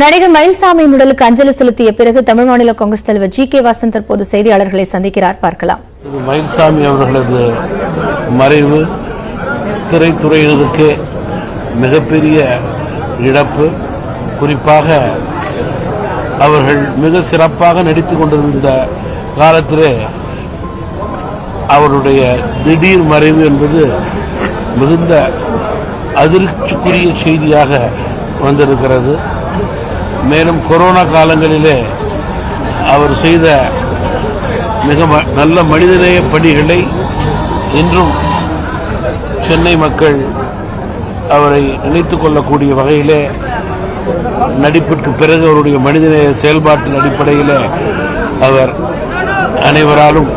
நடிகர் மயில்சாமியின் உடலுக்கு அஞ்சலி செலுத்திய பிறகு தமிழ் மாநில காங்கிரஸ் தலைவர் ஜி கே வாசன் தற்போது செய்தியாளர்களை சந்திக்கிறார். பார்க்கலாம். மயில்சாமி அவர்களது மறைவு. திரைத்துறையினருக்கு மிகப்பெரிய இழப்பு. குறிப்பாக அவர்கள் மிக சிறப்பாக நடித்து கொண்டிருந்த காலத்திலே அவருடைய திடீர் மறைவு என்பது மிகுந்த அதிர்ச்சிக்குரிய செய்தியாக வந்திருக்கிறது. மேலும் கொரோனா காலங்களிலே அவர் செய்த மிக ம- நல்ல மனிதநேய பணிகளை இன்றும் சென்னை மக்கள் அவரை நினைத்து கொள்ளக்கூடிய வகையிலே நடிப்பிற்கு பிறகு அவருடைய மனிதநேய செயல்பாட்டின் அடிப்படையில் அவர் அனைவராலும்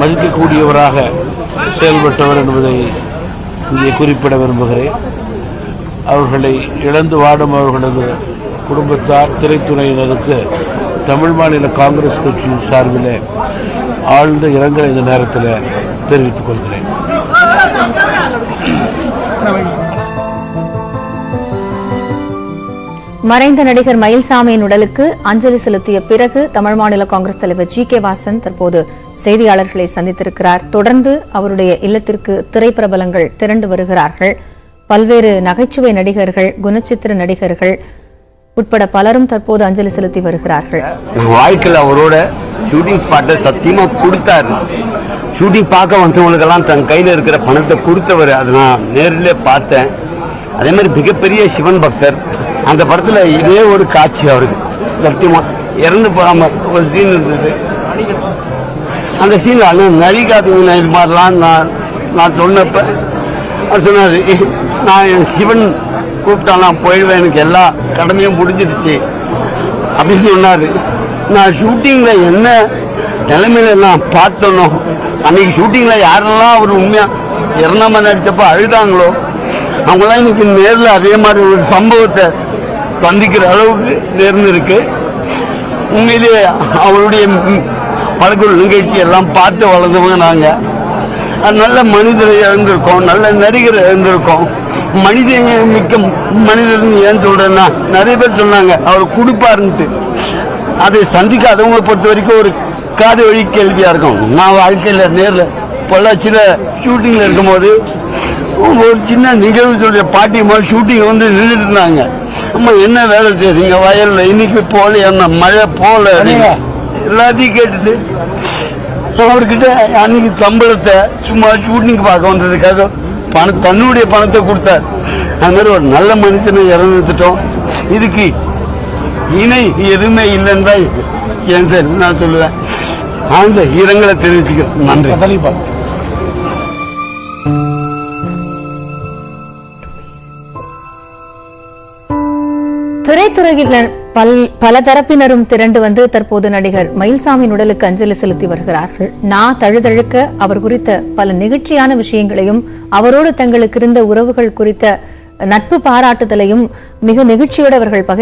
மதிக்கக்கூடியவராக செயல்பட்டவர் என்பதை இங்கே குறிப்பிட விரும்புகிறேன். அவர்களை இழந்து வாடும் அவர்களது குடும்பத்தார் திரைத்துறையினருக்கு தமிழ் மாநில காங்கிரஸ் கட்சியின் சார்பில் ஆழ்ந்த இரங்கலை இந்த நேரத்தில் தெரிவித்துக் கொள்கிறேன். மறைந்த நடிகர் மயில்சாமியின் உடலுக்கு அஞ்சலி செலுத்திய பிறகு தமிழ் மாநில காங்கிரஸ் தலைவர் ஜி கே வாசன் தற்போது செய்தியாளர்களை சந்தித்திருக்கிறார். தொடர்ந்து அவருடைய இல்லத்திற்கு திரைப்பிரபலங்கள் திரண்டு வருகிறார்கள். பல்வேறு நகைச்சுவை நடிகர்கள் குணச்சித்திர நடிகர்கள் உட்பட பலரும் தற்போது அஞ்சலி செலுத்தி வருகிறார்கள். என் வாழ்க்கையில் அவரோட ஷூட்டிங் ஸ்பாட்டை சத்தியமா கொடுத்தாரு. ஷூட்டிங் பார்க்க வந்தவங்களுக்கெல்லாம் தன் கையில் இருக்கிற பணத்தை கொடுத்தவர். அதை நான் நேரில் பார்த்தேன். அதே மாதிரி மிகப்பெரிய சிவன் பக்தர். அந்த படத்தில் இதே ஒரு காட்சி அவருக்கு. சத்தியமா இறந்து போகாம ஒரு சீன் இருந்தது. அந்த சீன் அண்ணன் நடிக்காதீங்க இது மாதிரிலாம் நான் நான் சொன்னப்ப அவர் சொன்னார் நான் என் சிவன் கூப்பிட்டாலாம் போயிடுவேன். எனக்கு எல்லா கடமையும் முடிஞ்சிடுச்சு. அப்படின்னு சொன்னார். நான் ஷூட்டிங்கில் என்ன நிலைமையில நான் பார்த்தனோ அன்னைக்கு ஷூட்டிங்கில் யாரெல்லாம் அவர் உண்மையாக இறந்தாம நடித்தப்போ அழுதாங்களோ அவங்களாம் இன்னைக்கு நேரில் அதே மாதிரி ஒரு சம்பவத்தை சந்திக்கிற அளவுக்கு நேர்ந்திருக்கு. உண்மையிலேயே அவருடைய ம், பழக்க நிகழ்ச்சி எல்லாம் பார்த்து வளர்ந்தவங்க நாங்கள் நல்ல மனிதர் இழந்திருக்கோம் நல்ல நடிகர் இழந்திருக்கோம் மனித மிக்க மனிதர்னு ஏன் சொல்றேன்னா நிறைய பேர் சொன்னாங்க அவர் கொடுப்பாருன்ட்டு. அதை சந்திக்காதவங்களை பொறுத்த வரைக்கும் ஒரு காது வழி கேள்வியா இருக்கும். நான் வாழ்க்கையில் நேரில் பொள்ளாச்சியில் ஷூட்டிங்கில் இருக்கும்போது ஒரு சின்ன நிகழ்வு சொல்ற பாட்டி மாதிரி ஷூட்டிங் வந்து நின்றுட்டு இருந்தாங்க. அம்மா என்ன வேலை செய்றீங்க வயல்ல? இன்னைக்கு போல என்ன மழை அப்படின்னு. எல்லாத்தையும் கேட்டுட்டு அவர்கிட்ட அன்னைக்கு சம்பளத்தை சும்மா ஷூட்டிங் பார்க்க வந்ததுக்காக பண தன்னுடைய பணத்தை கொடுத்தார். அது மாதிரி ஒரு நல்ல மனுஷனை இறந்துட்டோம் இதுக்கு இணை எதுவுமே இல்லைன்னு தான் என் சார் நான் சொல்லுவேன். ஆழ்ந்த இரங்கலை தெரிவிச்சுக்கிறேன். நன்றி. திரைத்துறையினர் பல் பல தரப்பினரும் திரண்டு வந்து தற்போது நடிகர் மயில்சாமியின் உடலுக்கு அஞ்சலி செலுத்தி வருகிறார்கள். நான் தழுதழுக்க அவர் குறித்த பல நெகிழ்ச்சியான விஷயங்களையும் அவரோடு தங்களுக்கு இருந்த உறவுகள் குறித்த நட்பு பாராட்டுதலையும் மிக நெகிழ்ச்சியோடு அவர்கள்